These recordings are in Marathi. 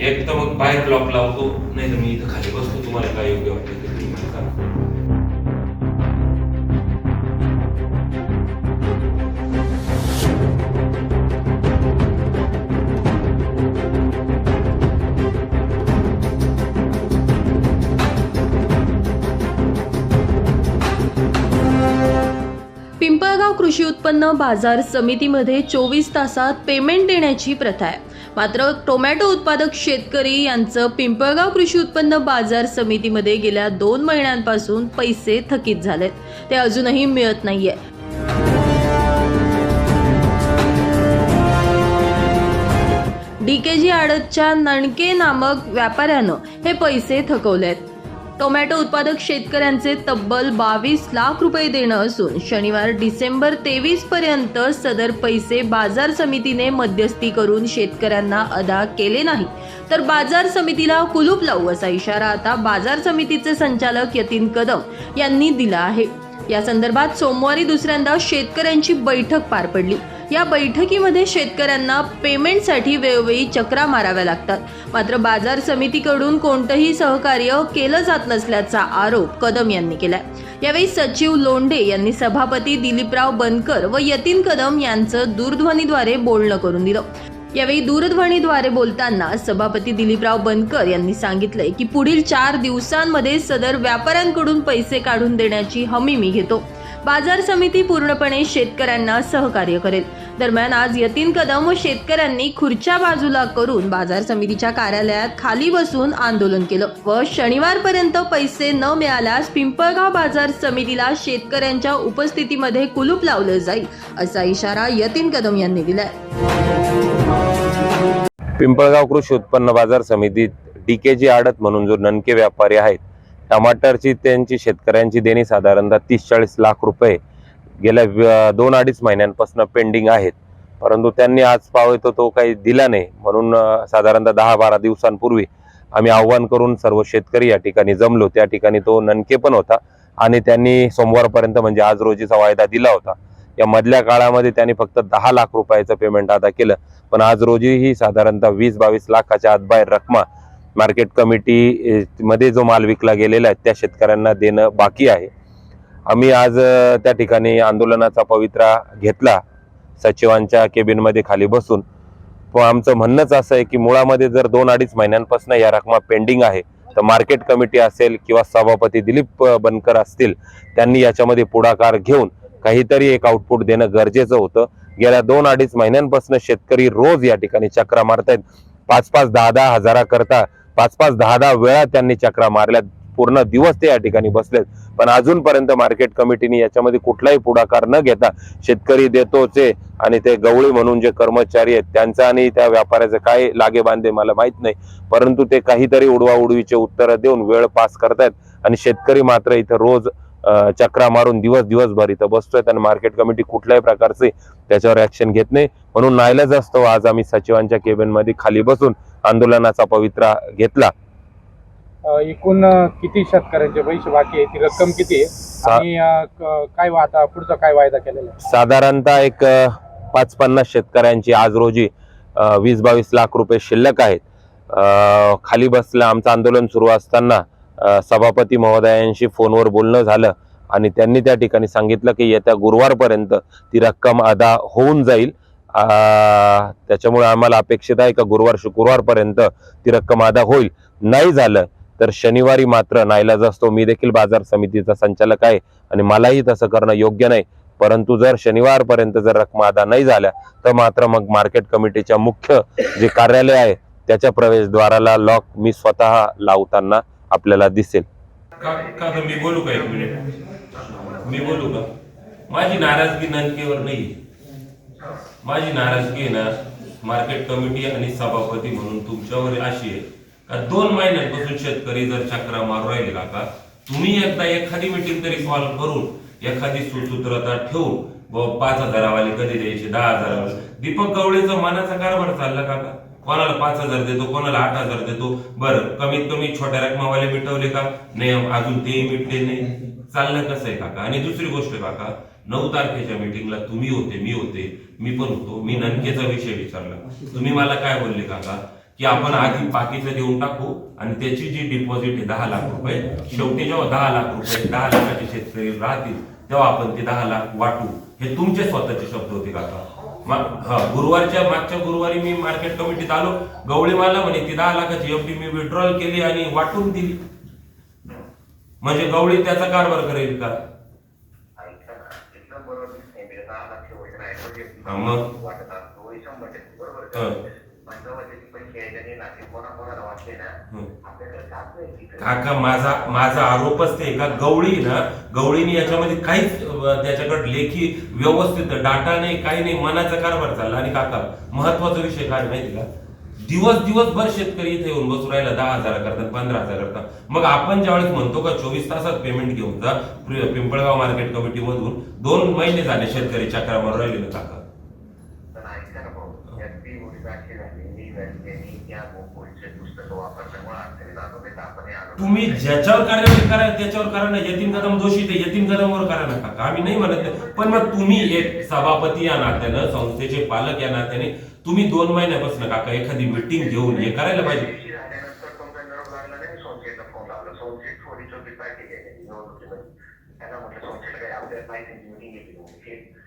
एक तर मग बाहेर लॉक लावतो नाही तर मी इथं खाली बसतो तुम्हाला काय योग्य वाटतं ते तुम्ही मला सांगा. पिंपळगाव कृषी उत्पन्न बाजार समितीमध्ये चोवीस तासात पेमेंट देण्याची प्रथा आहे मात्र टोमॅटो उत्पादक शेतकरी यांचं पिंपळगाव कृषी उत्पन्न बाजार समितीमध्ये गेल्या दोन महिन्यांपासून पैसे थकीत झालेत. ते अजूनही मिळत नाहीये. जी आडतच्या नणके नामक व्यापाऱ्यानं हे पैसे थकवले आहेत टोमॅटो उत्पादक शेतकऱ्यांचे तब्बल बावीस लाख रुपये देणं असून शनिवार डिसेंबर तेवीस पर्यंत सदर पैसे बाजार समितीने मध्यस्थी करून शेतकऱ्यांना अदा केले नाही. तर बाजार समितीला कुलूप लावू असा इशारा आता बाजार समितीचे संचालक यतीन कदम यांनी दिला आहे. या संदर्भात सोमवारी दुसऱ्यांदा शेतकऱ्यांची बैठक पार पडली. या बैठकीमध्ये शेतकऱ्यांना पेमेंटसाठी वेळोवेळी चक्रा माराव्या लागतात. मात्र बाजार समितीकडून कोणतंही सहकार्य केलं जात नसल्याचा आरोप कदम यांनी केलाय. यावेळी सचिव लोंढे यांनी सभापती दिलीपराव बनकर व यतीन कदम यांचं दूरध्वनीद्वारे बोलणं करून दिलं. यावेळी दूरध्वनीद्वारे बोलताना सभापती दिलीपराव बनकर यांनी सांगितलंय की पुढील चार दिवसांमध्ये सदर व्यापाऱ्यांकडून पैसे काढून देण्याची हमी मी घेतो. बाजार समिती पूर्णपणे शेतकऱ्यांना सहकार्य करेल. दरम्यान आज यतीन कदम व शेतकऱ्यांनी खुर्च्या बाजूला करून बाजार समितीच्या कार्यालयात खाली बसून आंदोलन केलं व शनिवारपर्यंत पैसे न मिळाल्यास पिंपळगाव बाजार समितीला शेतकऱ्यांच्या उपस्थितीमध्ये कुलूप लावलं जाईल असा इशारा यतीन कदम यांनी दिलाय. पिंपळगाव कृषी उत्पन्न बाजार समितीत डी के जी आडत म्हणून जो ननके व्यापारी आहेत टमाटरची त्यांची शेतकऱ्यांची देणी साधारणतः तीस चाळीस लाख रुपये गेल्या दोन अडीच महिन्यांपासून पेंडिंग आहेत. परंतु त्यांनी आज पावतो तो काही दिला नाही. म्हणून साधारणतः दहा बारा दिवसांपूर्वी आम्ही आव्हान करून सर्व शेतकरी या ठिकाणी जमलो. त्या ठिकाणी तो ननके पण होता आणि त्यांनी सोमवारपर्यंत म्हणजे आज रोजीचा वायदा दिला होता. या मधल्या काळामध्ये त्यांनी फक्त दहा लाख रुपयाचं पेमेंट अदा केलं. पण आज रोजी ही साधारणतः वीस बावीस लाखाच्या आत बाहेर रकमा मार्केट कमिटी मध्ये जो माल विकला गेलेला आहे त्या शेतकऱ्यांना देणं बाकी आहे. आम्ही आज त्या ठिकाणी आंदोलनाचा पवित्रा घेतला सचिवांच्या केबिनमध्ये खाली बसून. पण आमचं म्हणणंच असं आहे की मुळामध्ये जर दोन अडीच महिन्यांपासून या रकमा पेंडिंग आहे तर मार्केट कमिटी असेल किंवा सभापती दिलीप बनकर असतील त्यांनी याच्यामध्ये पुढाकार घेऊन काहीतरी एक आउटपुट देणं गरजेचं होतं. गेल्या दोन अडीच महिन्यांपासून शेतकरी रोज या ठिकाणी चक्रा मारतायत. पाच पाच दहा दहा हजाराकरता पाच पाच दहा दहा वेळा त्यांनी चक्रा मारल्यात. पूर्ण दिवस ते या ठिकाणी बसलेत. पण अजूनपर्यंत मार्केट कमिटीने याच्यामध्ये कुठलाही पुढाकार न घेता शेतकरी देतोच आणि ते गवळी म्हणून जे कर्मचारी आहेत त्यांचा आणि त्या व्यापाऱ्याचं काय लागे बांधे मला माहीत नाही. परंतु ते काहीतरी उडवा उडवीचे उत्तरं देऊन वेळ पास करतायत आणि शेतकरी मात्र इथं रोज चक्रा मारून दिवस दिवसभर इथं बसतोय आणि मार्केट कमिटी कुठल्याही प्रकारचे त्याच्यावर ऍक्शन घेत नाही. म्हणून नाईलाज असतो आज आम्ही सचिवांच्या केबिनमध्ये खाली बसून आंदोलनाचा पवित्रा घेतला. एकूण किती शेतकऱ्यांचे पैसे बाकी आहे ती रक्कम किती आहे? आणि काय आता पुढचा काय वायदा केलेला आहे? साधारणतः एक पाच पन्नास शेतकऱ्यांची आज रोजी वीस बावीस लाख रुपये शिल्लक आहेत. खाली बसलं आमचं आंदोलन सुरू असताना सभापती महोदयांशी फोनवर बोलणं झालं आणि त्यांनी त्या ठिकाणी सांगितलं की येत्या गुरुवारपर्यंत ती रक्कम अदा होऊन जाईल. त्याच्यामुळे आम्हाला अपेक्षित आहे का गुरुवार शुक्रवारपर्यंत ती रक्कम अदा होईल. नाही झालं तर शनिवारी मात्र नाईलाज असतो मी देखील बाजार समितीचा संचालक आहे आणि मलाही तसं करणं योग्य नाही. परंतु जर शनिवारपर्यंत जर रक्कम अदा नाही झाल्या तर मात्र मग मार्केट कमिटीच्या मुख्य जे कार्यालय आहे त्याच्या प्रवेशद्वाराला लॉक मी स्वतः लावताना आपल्याला दिसेल. का का मी बोलू का एक मिनिट? मी बोलू का? माझी नाराजगी नंदकेवर नाही माझी नाराजगी आहे ना मार्केट कमिटी आणि सभापती म्हणून तुमच्यावर अशी आहे. का दोन महिन्यांपासून शेतकरी जर चक्रा मारू राहिले काका तुम्ही एकदा एखादी मिटिंग तरी कॉल करून एखादी सुसूत्रता ठेवून ब- पाच हजारावाले कधी द्यायचे दहा हजारावाले. दीपक गवळेचा मनाचा कारभार चालला काका कोणाला पाच हजार देतो कोणाला आठ हजार देतो? बरं कमीत कमी छोट्या रकमावाले मिटवले का? नाही अजून तेही मिटले नाही. चाललं कसं आहे काका? आणि दुसरी गोष्ट काका नऊ तारखेच्या मीटिंगला तुम्ही होते मी होते मी पण होतो मी ननकेचा विषय विचारला. तुम्ही मला काय बोलले काका? की आपण आधी बाकीचं देऊन टाकू आणि त्याची जी डिपॉझिट आहे दहा लाख रुपये शेवटी जेव्हा दहा लाख रुपये दहा लाखाचे शेतकरी राहतील तेव्हा आपण ते दहा लाख वाटू. हे तुमचे स्वतःचे शब्द होते काका. गुरुवारच्या मागच्या गुरुवारी मी मार्केट कमिटीत आलो. गवळी मला म्हणे ती दहा लाखाची एफडी मी विड्रॉल केली आणि वाटून दिली. म्हणजे गवळी त्याचा कारभार करेल का ऐका ना, तिथलं बरोबर नाही. मी दहा लाख योजना आहे. म्हणजे हा, मग? हे शंभर टक्के. बरोबर पैसे वाटले ना. आपल्याकडे. काका माझा माझा आरोपच ते का गवळी ना गवळीने याच्यामध्ये काहीच अं, त्याच्याकडे लेखी व्यवस्थित डाटा नाही काही नाही मनाचा कारभार चालला. आणि काका महत्त्वाचा विषय काय माहिती का? दिवस दिवसभर शेतकरी इथे येऊन बसू राहिला दहा हजार करतात पंधरा हजार करतात. मग आपण ज्यावेळेस म्हणतो का चोवीस तासात पेमेंट घेऊन जा पिंपळगाव मार्केट कमिटी मधून दोन महिने झाले शेतकरी चक्रावर राहिले ना काका पण ऐका ना भाऊ, यात ती गोष्ट अशी झाली, मी व्याज- त्यांनी त्या पोलीसचे पुस्तकं वापरल्यामुळे अडचणी जातो नाही तर आपण हे आलो. तुम्ही ज्याच्यावर कार्यवाही करा त्याच्यावर करा ना. यतीम कदम दोषी ते यतीम कदमवर करा ना. काका आम्ही नाही म्हणत पण मग तुम्ही एक सभापती या नात्यानं संस्थेचे पालक या नात्याने तुम्ही दोन महिन्यापासून काका एखादी मिटिंग घेऊन हे करायला पाहिजे. त्यांना म्हटलं, आपल्याला घेतली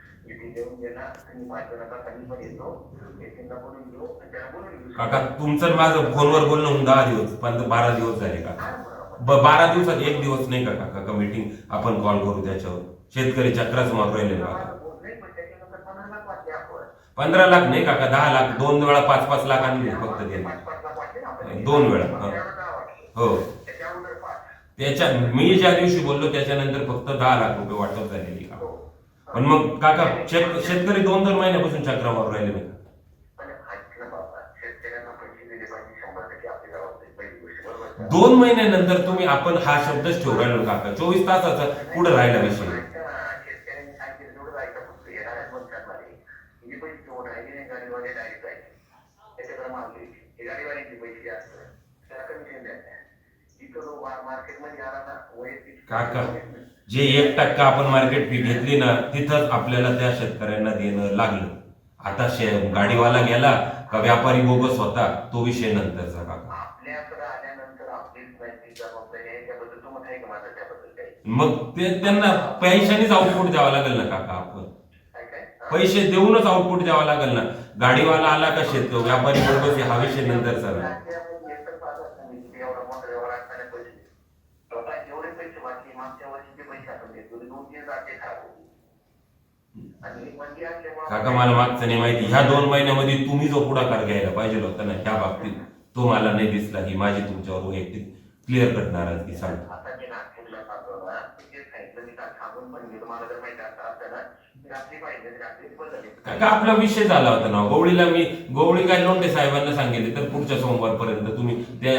काका तुमचं माझं फोनवर बोलणं होऊन दहा दिवस पण बारा दिवस झाले काका. ब- बारा दिवसात एक दिवस नाही का काका का मीटिंग आपण कॉल करू त्याच्यावर? शेतकरी चक्राच मारू राहिले काका. पंधरा लाख नाही काका दहा लाख दोन वेळा पाच पाच लाख आणले फक्त ते दोन वेळा, हो. हो. त्याच्या मी ज्या दिवशी बोललो त्याच्यानंतर फक्त दहा लाख रुपये वाटप झालेली काका. पण मग काका शेत- शेतकरी दोन दोन महिन्यापासून चक्रा मारू राहिले नाही ना बाबा, शेतकऱ्यांना पैसे दिले पाहिजे, शंभर टक्के आपली जबाबदारी, पहिली गोष्ट, बरोबर का? दोन महिन्यानंतर तुम्ही आपण हा शब्दच ठेवू राहिलो काका चोवीस तासाचा पुढे राहिला विषय शेतकऱ्यांनी तेवढं ऐका फक्त. येणाऱ्याच आहे. हे पैसे तेवढं नाही, गाडीवाले. त्याच्याकडे. हे गाडीवाल्यांचे जास्त. त्याला commission द्यायचं. इथं जो मा- marketमध्ये आला ना, वैयक्तिक- काका जे एक टक्का आपण मार्केट फी घेतली ना तिथंच आपल्याला त्या शेतकऱ्यांना देणं लागलं आता शे गाडीवाला गेला का व्यापारी बोगस होता तो विषय नंतरचा काका मग ते त्यांना पैशानेच आउटपुट द्यावा लागेल ना काका आपण हा? पैसे देऊनच आउटपुट द्यावा लागेल ना गाडीवाला आला का शेत व्यापारी बोगस हा विषय नंतरचा स्वतः जेवढे पैसे वाटले मागच्या वर्षीचे पैसे आपण होते, दोन तीन राज्य खराब होती आणि मंदी असल्यामुळे काका मला मागचं नाही माहिती. ह्या दोन महिन्यामध्ये तुम्ही जो पुढाकार घ्यायला पाहिजे होता ना त्या बाबतीत तो मला नाही दिसला. ही माझी तुमच्यावर वैयक्तिक क्लिअर कट नाराजगी सांगतो. आता नागपूरला ते सांगितलं मी काल सांगून पण गेलो. मला जर माहिती असं असतं ना मी रात्री रात्री का आपला विषय झाला होता ना? गवळीला मी गवळी काय लोंढे साहेबांना सांगितले तर पुढच्या सोमवारपर्यंत तुम्ही त्या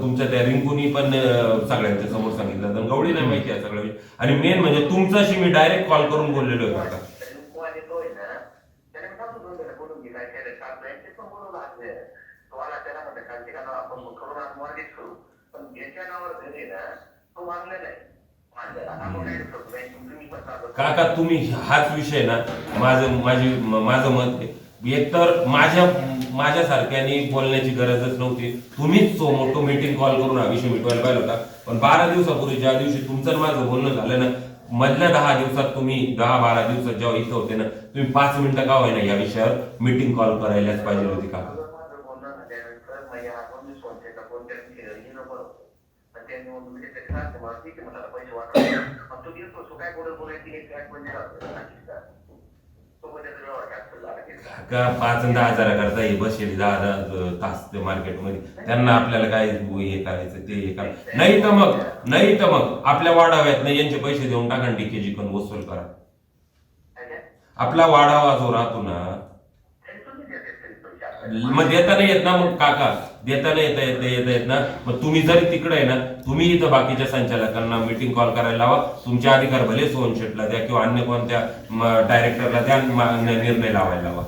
तुमच्या त्या रिंकूनी पण सगळ्यांच्या समोर सांगितलं तर गवळीला माहिती आहे सगळं आणि मेन म्हणजे तुमच्याशी मी डायरेक्ट कॉल करून बोललेलो आहे आता. आणि त्याला म्हणलं कालचे का नाव आपण करून आज मॉर्गेज करू पण ज्याच्या नावावर घरी ना तो मागलेला आहे. काका तुम्ही हाच विषय ना माझं माझी माझं मत आहे. एकतर माझ्या माझ्यासारख्यानी बोलण्याची गरजच नव्हती. तुम्हीच तो मोठं मीटिंग कॉल करून हा विषय मिटवायला पाहिजे होता. पण बारा दिवसापूर्वी ज्या दिवशी तुमचं माझं बोलणं झालं ना मधल्या दहा दिवसात तुम्ही दहा बारा दिवसात जेव्हा इथं होते ना तुम्ही पाच मिनिटं का होईना या विषयावर मीटिंग कॉल करायलाच पाहिजे होती काका माझं बोलणं झाल्यानंतर माझ्या हातून मी सोनशेचा फोन त्याला केलं ही नको म्हणजे मला पैसे तो तो काय बोलत बोलायची एक ट्रॅक म्हणजे का पाच आणि दहा हजाराकरता हे बसेल दहा दहा तास ते मार्केटमध्ये. त्यांना आपल्याला काय हे करायचं ते हे करायचं नाही तर मग नाही तर मग आपल्या वाढाव्यात नाही यांचे पैसे देऊन टाका डीकेजी पण वसूल करा. आपला वाढावा जो राहतो ना त्यांनी तुम्ही देते तरी पैसे आपल्याला. मग देता नाही येत ना मग काका देता नाही येता येता येत ना. मग तुम्ही जरी तिकडे आहे ना तुम्ही इथं बाकीच्या संचालकांना मीटिंग कॉल करायला लावा. तुमचे अधिकार भले सोन शेटला द्या किंवा अन्य कोणत्या डायरेक्टरला द्या निर्णय लावायला लावा.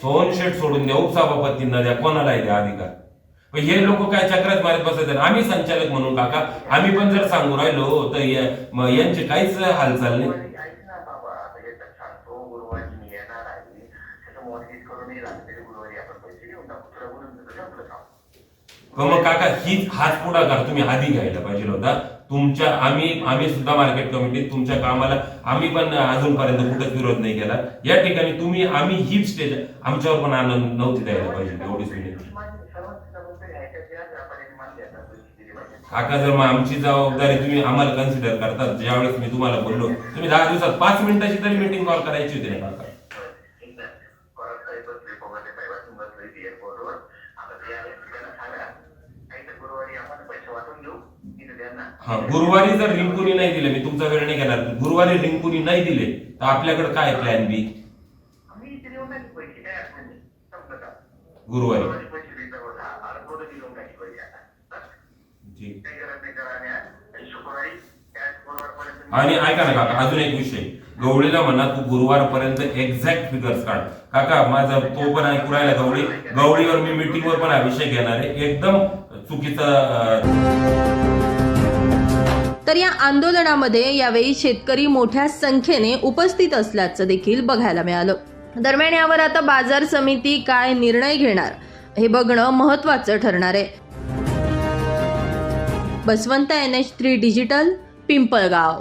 सोनशेठ शेट सोडून द्या उपसभापतींना द्या कोणालाही द्या अधिकार. पण हे लोक काय चक्रात मारत बसायचे? आम्ही संचालक म्हणून काका आम्ही पण जर सांगू राहिलो तर यांचे काहीच हालचाल नाही गुरुवारी ऐक ना बाबा आता याच्यात सांगतो गुरुवारी मी येणार आहे त्याचं मॉर्गेज करूनही लागलं तरी गुरुवारी आपण पैसे बोलून घेतो संपलं काम पण मग काका हीच हाच पुढाकार तुम्ही आधी घ्यायला पाहिजे होता. तुमच्या आम्ही आम्ही सुद्धा मार्केट कमिटीत तुमच्या कामाला आम्ही पण अजूनपर्यंत कुठंच विरोध नाही केला. या ठिकाणी तुम्ही आम्ही हीच स्टेज आमच्यावर पण आनंद नव्हती द्यायला पाहिजे एवढीच विनंती काका जर मग आमची जबाबदारी तुम्ही आम्हाला कन्सिडर करतात ज्यावेळेस मी तुम्हाला बोललो तुम्ही दहा दिवसात पाच मिनिटाची तरी मीटिंग कॉल करायची होती ना काका एकदा परत काही बसले पोगाटे पाहिजे बसले इथे एअरपोर्टवर आता ते आले की त्यांना सांगा काही तर गुरुवारी आपण पैसे वाटून घेऊ तिथे त्यांना हा गुरुवारी जर रिंकुनी नाही दिले मी तुमचा वेळ नाही घेणार. गुरुवारी रिंकुनी नाही दिले तर आपल्याकडे काय प्लॅन बी गुरुवारी. आणि ऐका ना काका अजून एक विषय. गवळीला म्हणा तू गुरुवारपर्यंत एक्झॅक्ट फिगर्स काढ. काका माझा तो पण ऐकू राहिला गवळी. गवळीवर मी मीटिंगवर पण हा विषय घेणार आहे. एकदम चुकीचा तर या आंदोलनामध्ये यावेळी शेतकरी मोठ्या संख्येने उपस्थित असल्याचं देखील बघायला मिळालं. दरम्यान यावर आता बाजार समिती काय निर्णय घेणार हे बघणं महत्वाचं ठरणार आहे. Baswant N H three digital Pimpalgaon.